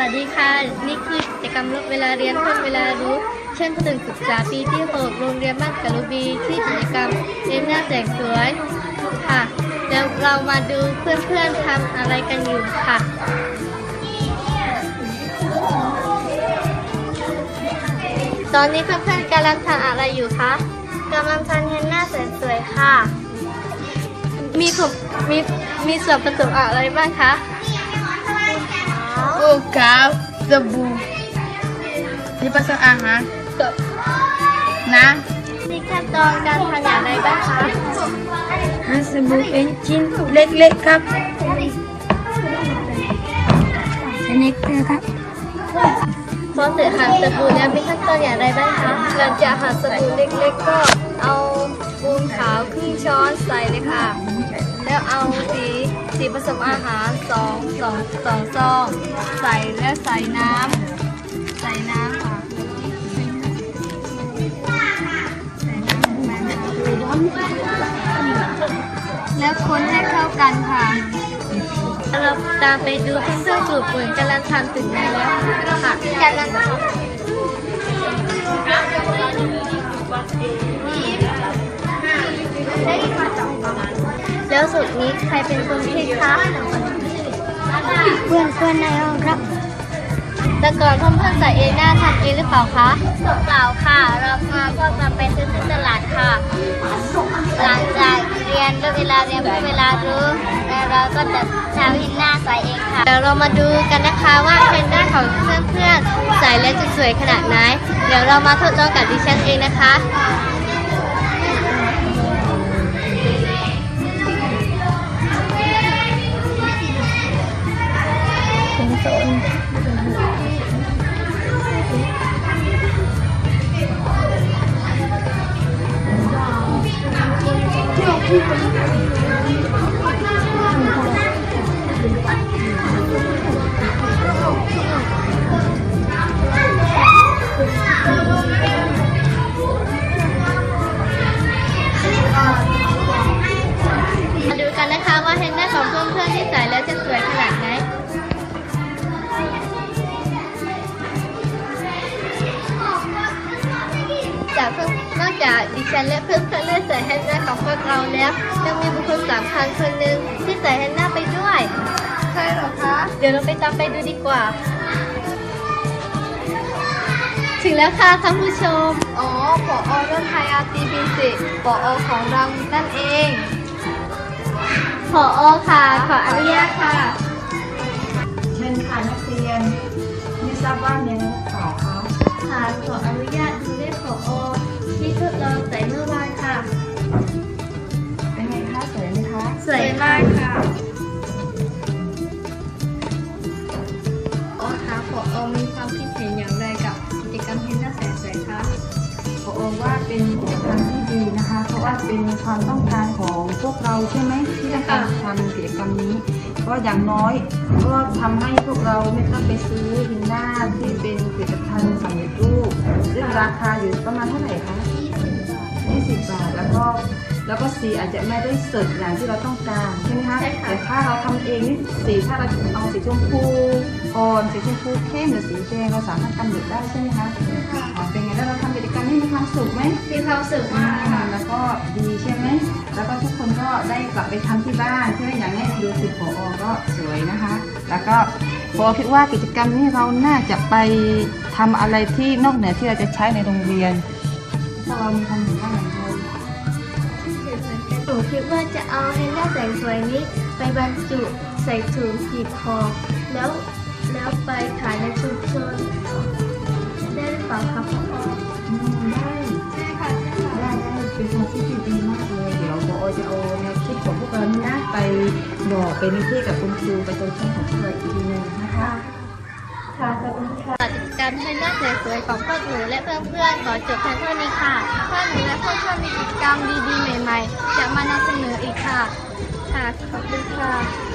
วัสดีค่ะ นี่คือกิจกรรมลดเวลาเรียนเพิ่มเวลารู้ เช่นประถมศึกษาปีที่ 6 โรงเรียนบ้านกะลุบี ที่กิจกรรมเรียนหน้าแสงสวยค่ะ แล้วเรามาดูเพื่อนๆทำอะไรกันอยู่ค่ะตอนนี้เพื่อนๆกำลังทำอะไรอยู่คะกำลังทำเห็นหน้าสวยๆค่ะ มีส่วนมีมีส่วนผสมอะไรบ้างคะ ขาวสบู่ที่ผสมอาหารนะมีขั้นตอนการทำอย่างไรบ้างคะน้ำสบู่เป็นชิ้นเล็กๆครับอันนี้นะครับพอเสร็จหั่นสบู่แล้วมีขั้นตอนอย่างไรบ้างคะหลังจากหั่นสบู่เล็กๆก็เอาปูนขาวครึ่งช้อนใส่เลยค่ะ แล้วเอาสี สีผสมอาหารสองสองสองซอง ใส่แล้วใส่น้ำใส่น้ำค่ะใส่น้ำลงไปนะคะแล้วคนให้เข้ากันค่ะเราตามไปดูเพื่อนๆกลุ่มปุ๋ยกำลังทำถึงไหนแล้วค่ะกำลัง แล้วสุดนี้ใครเป็นคนคิดคะเพื่อนเพื่อนในห้องครับ แต่ก่อนเพื่อนๆใส่เองหน้าทำเองหรือเปล่าคะเปล่าค่ะ เรามาก็มาไปซื้อที่ตลาดค่ะ หลังจากเรียนเรื่องเวลาเรียนเรื่องเวลารู้แล้วเราก็จะทำให้หน้าใสเองค่ะเดี๋ยวเรามาดูกันนะคะว่าเทรนหน้าของเพื่อนๆใส่แล้วจะสวยขนาดไหน เดี๋ยวเรามาทดลองกับดิฉันเองนะคะ มาดูกันนะคะว่าเทรนหน้าของเพื่อนๆที่ใส่แล้วจะสวยขนาดไหนจากเพื่อน นอกจากดิฉันและเพื่อนๆได้ใส่แฮนด์หน้าของพวกเราแล้วยังมีบุคคลสำคัญคนหนึ่งที่ใส่แฮนด์หน้าไปด้วย ใช่หรอคะ เดี๋ยวเราไปตามไปดูดีกว่า ถึงแล้วค่ะท่านผู้ชม อ๋อปออรถไทยอาร์ตีบีสิปออของเรานั่นเองผอค่ะ ขออนุญาตค่ะเชิญค่ะนักเรียนไม่ทราบว่าเรียนหรือเปล่า ค่ะขออนุญาตดูเลขขออที่ทดลองใส่เมื่อวาน ขอว่าเป็นกิจกรรมที่ดีนะคะ เพราะว่าเป็นความต้องการของพวกเราใช่ไหมที่ต้องการทำกิจกรรมนี้เพราะอย่างน้อยก็ทำให้พวกเราไม่ต้องไปซื้อหินหน้าที่เป็นผลิตภัณฑ์สำเร็จรูปซึ่งราคาอยู่ประมาณเท่าไหร่คะ20บาทแล้วก็แล้วก็สีอาจจะไม่ได้สดอย่างที่เราต้องการใช่ไหมคะใช่ค่ะแต่ถ้าเราทำเองนี่สีถ้าเราเอาสีชมพูอ่อนสีชมพูเข้มหรือสีแดงเราสามารถกำหนดได้ใช่ไหมคะอ๋อเป็นไงแล้วเราทำกิจกรรมนี้ มีความสุขไหมมีความสุขมากค่ะแล้วก็ดีใช่ไหมแล้วก็ทุกคนก็ได้กลับไปทำที่บ้านใช่ไหมอย่างนี้ดูสิผอก็สวยนะคะ แล้วก็พอคิดว่ากิจกรรมนี้เราน่าจะไปทำอะไรที่นอกเหนือที่เราจะใช้ในโรงเรียนพวกเรามีความเห็นว่าอย่างไรหนูคิดว่าจะเอาเฮนด้าแสงสวยนี้ไปบรรจุใส่ถุงหีบห่อแล้วแล้วไป บอกเป็นพี่กับคุณครูไปตัวช่ของพวกเราอีกทีนึงนะคะค่ะขอบคุณค่ะกิจกรรมเฮนด้าสวยๆของพวกหนูและเพื่อนๆขอจบเพียงเท่านี้ค่ะถ้าหนูและเพื่อนๆมีกิจกรรมดีๆใหม่ ๆ จะมานำเสนออีกค่ะ ค่ะ ขอบคุณค่ะ